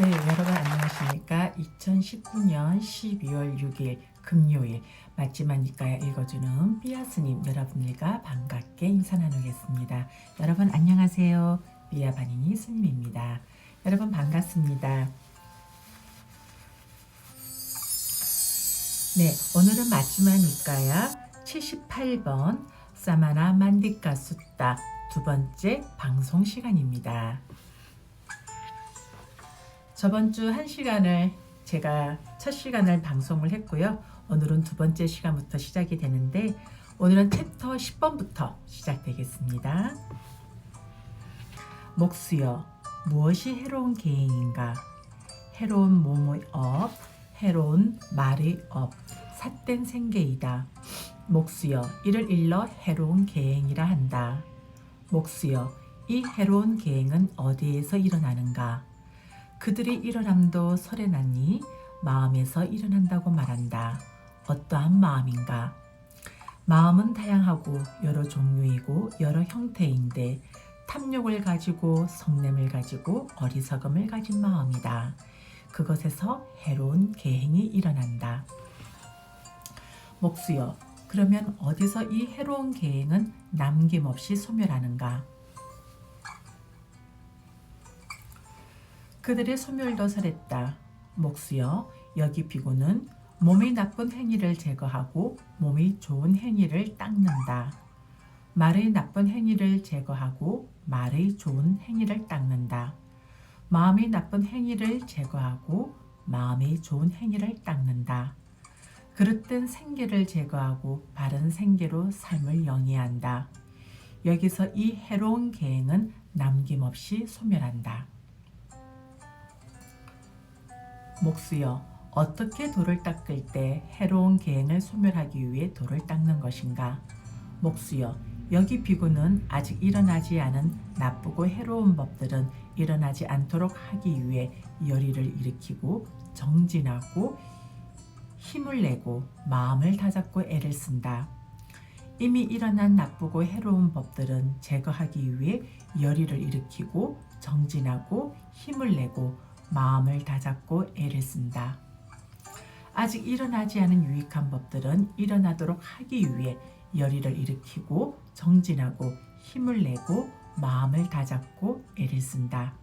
네, 여러분 안녕하십니까? 2019년 12월 6일 금요일 맞지만 니까야 읽어주는 삐아스님 여러분들과 반갑게 인사 나누겠습니다. 여러분 안녕하세요. 삐아 바니니 스님입니다. 여러분 반갑습니다. 네, 오늘은 맞지만 니까야 78번 사마나 만디카 숫다 두 번째 방송 시간입니다. 저번 주 한 시간을 제가 첫 시간을 방송을 했고요. 오늘은 두 번째 시간부터 시작이 되는데 오늘은 챕터 10번부터 시작되겠습니다. 목수여 무엇이 해로운 계행인가? 해로운 몸의 업, 해로운 말의 업, 삿된 생계이다. 목수여 이를 일러 해로운 계행이라 한다. 목수여 이 해로운 계행은 어디에서 일어나는가? 그들이 일어남도 설해나니 마음에서 일어난다고 말한다. 어떠한 마음인가? 마음은 다양하고 여러 종류이고 여러 형태인데 탐욕을 가지고 성냄을 가지고 어리석음을 가진 마음이다. 그것에서 해로운 계행이 일어난다. 목수여, 그러면 어디서 이 해로운 계행은 남김없이 소멸하는가? 그들의 소멸도 설했다. 목수여, 여기 비구는 몸의 나쁜 행위를 제거하고 몸의 좋은 행위를 닦는다. 말의 나쁜 행위를 제거하고 말의 좋은 행위를 닦는다. 마음의 나쁜 행위를 제거하고 마음의 좋은 행위를 닦는다. 그릇된 생계를 제거하고 바른 생계로 삶을 영위한다. 여기서 이 해로운 계행은 남김없이 소멸한다. 목수여, 어떻게 돌을 닦을 때 해로운 계행을 소멸하기 위해 돌을 닦는 것인가? 목수여, 여기 비구는 아직 일어나지 않은 나쁘고 해로운 법들은 일어나지 않도록 하기 위해 열의를 일으키고 정진하고 힘을 내고 마음을 다잡고 애를 쓴다. 이미 일어난 나쁘고 해로운 법들은 제거하기 위해 열의를 일으키고 정진하고 힘을 내고 마음을 다잡고 애를 쓴다. 아직 일어나지 않은 유익한 법들은 일어나도록 하기 위해 열의를 일으키고 정진하고 힘을 내고 마음을 다잡고 애를 쓴다.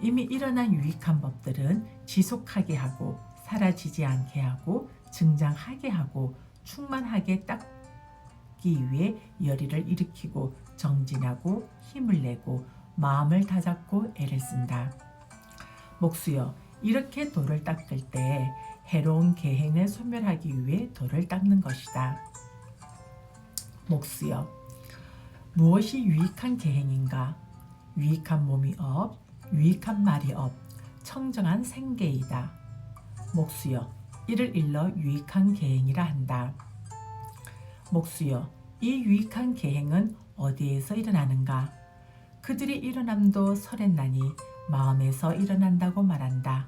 이미 일어난 유익한 법들은 지속하게 하고 사라지지 않게 하고 증장하게 하고 충만하게 닦기 위해 열의를 일으키고 정진하고 힘을 내고 마음을 다잡고 애를 쓴다. 목수여, 이렇게 돌을 닦을 때 해로운 계행을 소멸하기 위해 돌을 닦는 것이다. 목수여, 무엇이 유익한 계행인가? 유익한 몸이 업, 유익한 말이 업, 청정한 생계이다. 목수여, 이를 일러 유익한 계행이라 한다. 목수여, 이 유익한 계행은 어디에서 일어나는가? 그들이 일어남도 설했나니 마음에서 일어난다고 말한다.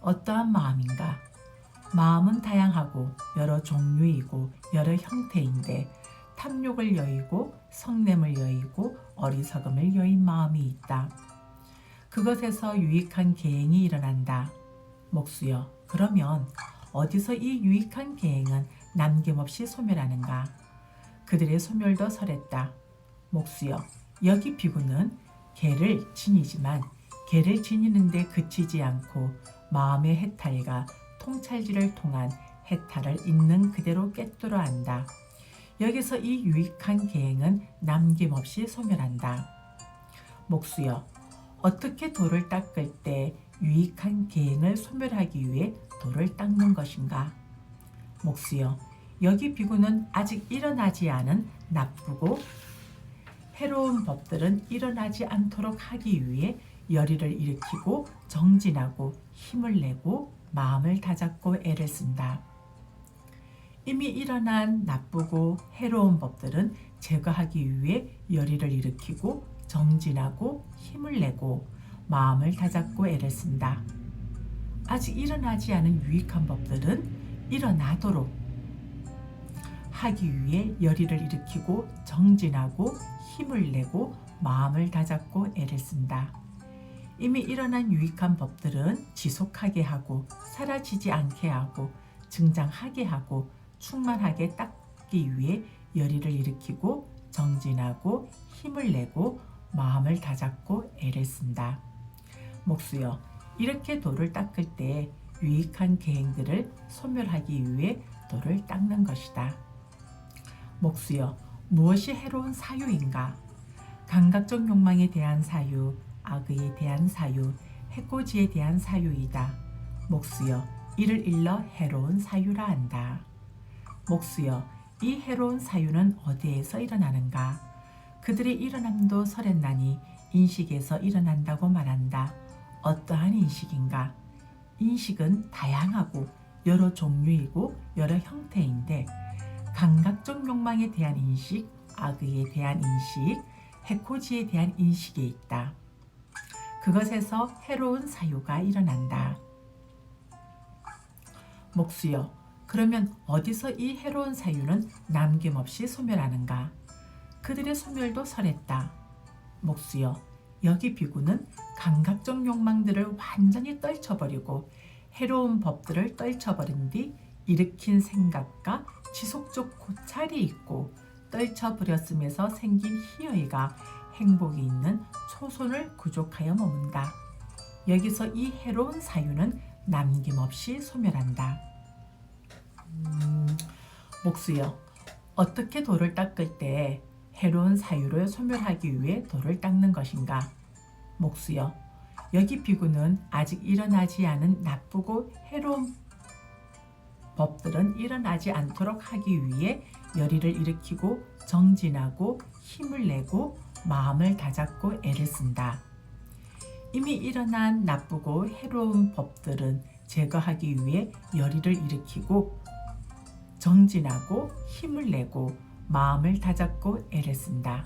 어떠한 마음인가? 마음은 다양하고 여러 종류이고 여러 형태인데 탐욕을 여의고 성냄을 여의고 어리석음을 여인 마음이 있다. 그것에서 유익한 계행이 일어난다. 목수여, 그러면 어디서 이 유익한 계행은 남김없이 소멸하는가? 그들의 소멸도 설했다. 목수여, 여기 비구는 개를 지니지만 개를 지니는데 그치지 않고 마음의 해탈과 통찰지를 통한 해탈을 있는 그대로 깨뜨려 안다. 여기서 이 유익한 계행은 남김없이 소멸한다. 목수여, 어떻게 돌을 닦을 때 유익한 계행을 소멸하기 위해 돌을 닦는 것인가? 목수여, 여기 비구는 아직 일어나지 않은 나쁘고 해로운 법들은 일어나지 않도록 하기 위해 열의를 일으키고 정진하고 힘을 내고 마음을 다잡고 애를 쓴다. 이미 일어난 나쁘고 해로운 법들은 제거하기 위해 열의를 일으키고 정진하고 힘을 내고 마음을 다잡고 애를 쓴다. 아직 일어나지 않은 유익한 법들은 일어나도록 하기 위해 열의를 일으키고 정진하고 힘을 내고 마음을 다잡고 애를 쓴다. 이미 일어난 유익한 법들은 지속하게 하고 사라지지 않게 하고 증장하게 하고 충만하게 닦기 위해 열의를 일으키고 정진하고 힘을 내고 마음을 다잡고 애를 쓴다. 목수여, 이렇게 돌을 닦을 때 유익한 계행들을 소멸하기 위해 돌을 닦는 것이다. 목수여, 무엇이 해로운 사유인가? 감각적 욕망에 대한 사유, 악의에 대한 사유, 해코지에 대한 사유이다. 목수여, 이를 일러 해로운 사유라 한다. 목수여, 이 해로운 사유는 어디에서 일어나는가? 그들의 일어남도 설했나니 인식에서 일어난다고 말한다. 어떠한 인식인가? 인식은 다양하고 여러 종류이고 여러 형태인데 감각적 욕망에 대한 인식, 악의에 대한 인식, 해코지에 대한 인식이 있다. 그것에서 해로운 사유가 일어난다. 목수여, 그러면 어디서 이 해로운 사유는 남김없이 소멸하는가? 그들의 소멸도 설했다. 목수여, 여기 비구는 감각적 욕망들을 완전히 떨쳐버리고 해로운 법들을 떨쳐버린 뒤 일으킨 생각과 지속적 고찰이 있고 떨쳐버렸음에서 생긴 희열이가 행복이 있는 초손을 구족하여 머문다. 여기서 이 해로운 사유는 남김없이 소멸한다. 음, 목수여, 어떻게 돌을 닦을 때 해로운 사유를 소멸하기 위해 돌을 닦는 것인가? 목수여, 여기 비구는 아직 일어나지 않은 나쁘고 해로운 법들은 일어나지 않도록 하기 위해 열의를 일으키고 정진하고 힘을 내고 마음을 다잡고 애를 쓴다. 이미 일어난 나쁘고 해로운 법들은 제거하기 위해 열의를 일으키고 정진하고 힘을 내고 마음을 다잡고 애를 쓴다.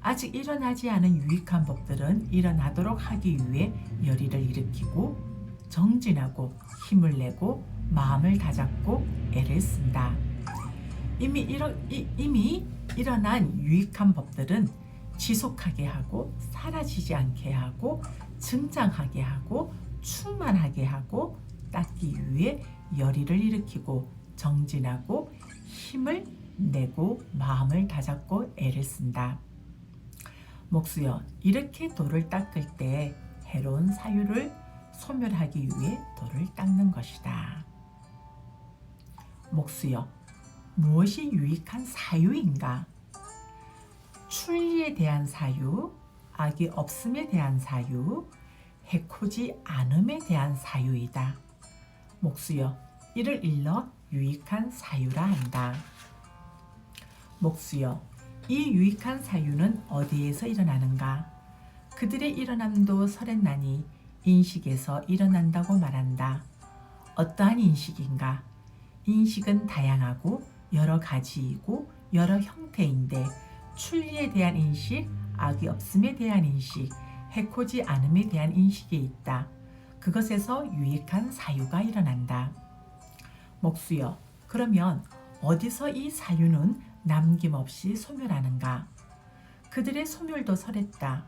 아직 일어나지 않은 유익한 법들은 일어나도록 하기 위해 열의를 일으키고 정진하고 힘을 내고 마음을 다잡고 애를 쓴다. 이미 일어, 이, 이미 일어난 유익한 법들은 지속하게 하고 사라지지 않게 하고 증장하게 하고 충만하게 하고 닦기 위해 열의를 일으키고 정진하고 힘을 내고 마음을 다잡고 애를 쓴다. 목수여, 이렇게 돌을 닦을 때 해로운 사유를 소멸하기 위해 돌을 닦는 것이다. 목수여, 무엇이 유익한 사유인가? 출리에 대한 사유, 악이 없음에 대한 사유, 해코지 않음에 대한 사유이다. 목수여, 이를 일러 유익한 사유라 한다. 목수여, 이 유익한 사유는 어디에서 일어나는가? 그들의 일어남도 설했나니 인식에서 일어난다고 말한다. 어떠한 인식인가? 인식은 다양하고 여러 가지이고 여러 형태인데 출리에 대한 인식, 악이 없음에 대한 인식, 해코지 않음에 대한 인식이 있다. 그것에서 유익한 사유가 일어난다. 목수여, 그러면 어디서 이 사유는 남김없이 소멸하는가? 그들의 소멸도 설했다.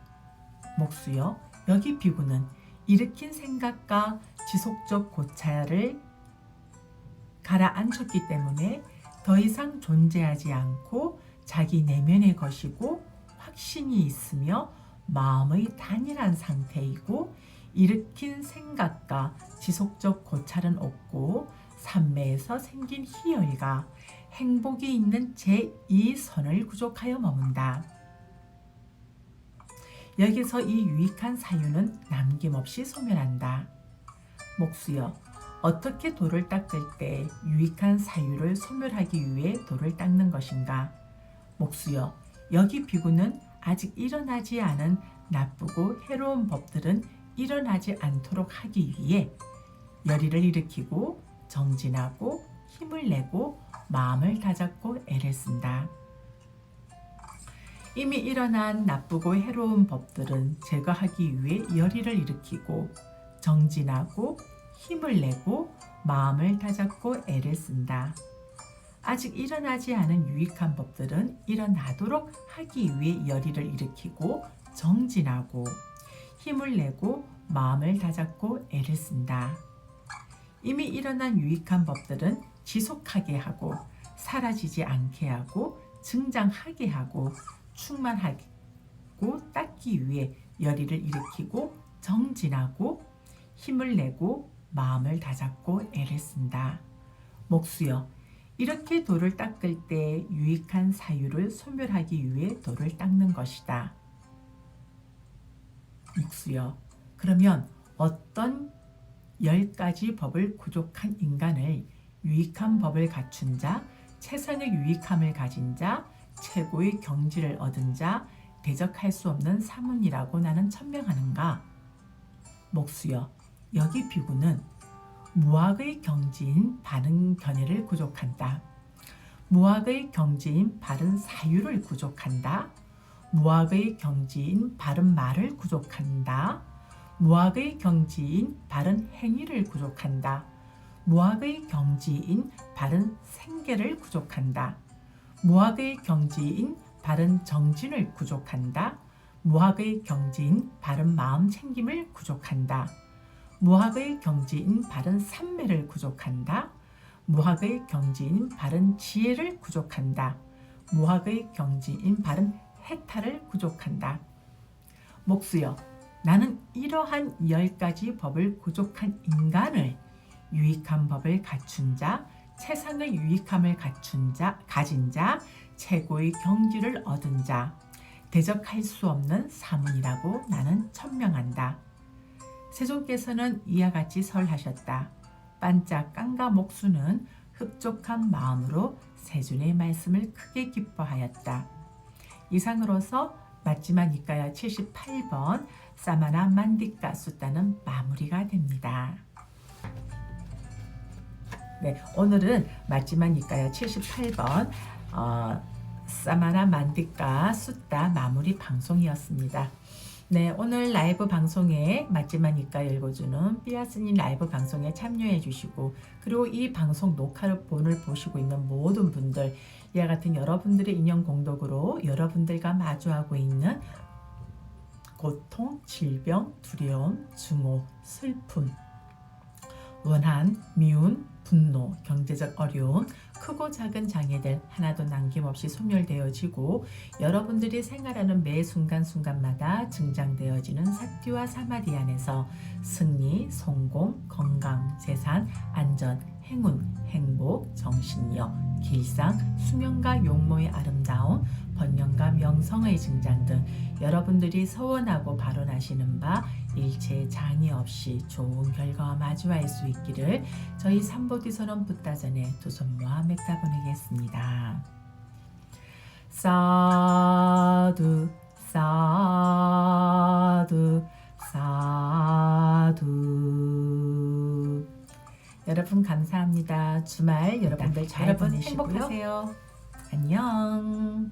목수여, 여기 비구는 일으킨 생각과 지속적 고찰을 가라앉혔기 때문에 더 이상 존재하지 않고 자기 내면의 것이고 확신이 있으며 마음의 단일한 상태이고 일으킨 생각과 지속적 고찰은 없고 삼매에서 생긴 희열과 행복이 있는 제2선을 구족하여 머문다. 여기서 이 유익한 사유는 남김없이 소멸한다. 목수여, 어떻게 돌을 닦을 때 유익한 사유를 소멸하기 위해 돌을 닦는 것인가? 목수여, 여기 비구는 아직 일어나지 않은 나쁘고 해로운 법들은 일어나지 않도록 하기 위해 열의를 일으키고 정진하고 힘을 내고 마음을 다잡고 애를 쓴다. 이미 일어난 나쁘고 해로운 법들은 제거하기 위해 열의를 일으키고 정진하고 힘을 내고 마음을 다잡고 애를 쓴다. 아직 일어나지 않은 유익한 법들은 일어나도록 하기 위해 열의를 일으키고 정진하고 힘을 내고 마음을 다잡고 애를 쓴다. 이미 일어난 유익한 법들은 지속하게 하고 사라지지 않게 하고 증장하게 하고 충만하고 닦기 위해 열의를 일으키고 정진하고 힘을 내고 마음을 다잡고 애를 쓴다. 목수여, 이렇게 돌을 닦을 때 유익한 사유를 소멸하기 위해 돌을 닦는 것이다. 목수여, 그러면 어떤 열 가지 법을 구족한 인간을 유익한 법을 갖춘 자, 최선의 유익함을 가진 자, 최고의 경지를 얻은 자, 대적할 수 없는 사문이라고 나는 천명하는가? 목수여, 여기 비구는 무학의 경지인 바른 견해를 구족한다. 무학의 경지인 바른 사유를 구족한다. 무학의 경지인 바른 말을 구족한다. 무학의 경지인 바른 행위를 구족한다. 무학의 경지인 바른 생계를 구족한다. 무학의 경지인 바른 정진을 구족한다. 무학의 경지인 바른 마음 챙김을 구족한다. 무학의 경지인 바른 삼매를 구족한다. 무학의 경지인 바른 지혜를 구족한다. 무학의 경지인 바른 해탈을 구족한다. 목수여, 나는 이러한 열 가지 법을 구족한 인간을 유익한 법을 갖춘 자, 세상의 유익함을 갖춘 자, 가진 자, 최고의 경지를 얻은 자, 대적할 수 없는 사문이라고 나는 천명한다. 세종께서는 이와 같이 설하셨다. 반짝 깡가 목수는 흡족한 마음으로 세존의 말씀을 크게 기뻐하였다. 이상으로서 맞지마 니까야 78번 사마나 만디까 숫다는 마무리가 됩니다. 네, 오늘은 맞지마 니까야 78번 어, 사마나 만디까 숫다 마무리 방송이었습니다. 네, 오늘 라이브 방송에 맞지마니까 읽어주는 삐아스님 라이브 방송에 참여해 주시고 그리고 이 방송 녹화를 본을 보시고 있는 모든 분들 이와 같은 여러분들의 인연 공덕으로 여러분들과 마주하고 있는 고통, 질병, 두려움, 증오, 슬픔, 원한, 미운, 분노, 경제적 어려움, 크고 작은 장애들 하나도 남김없이 소멸되어지고 여러분들이 생활하는 매 순간순간마다 증장되어지는 사띠와 사마디 안에서 승리, 성공, 건강, 재산, 안전, 행운, 행복, 정신력, 길상, 수명과 용모의 아름다움, 번영과 명성의 증장 등 여러분들이 소원하고 발언하시는 바 일체 장애 없이 좋은 결과와 마주할 수 있기를 저희 삼보디선언 붓다전에 두 손 모아 맺다 보내겠습니다. 사두 사두 사두 여러분 감사합니다. 주말 여러분들 잘 여러분 보내시고요. 행복하세요. 안녕.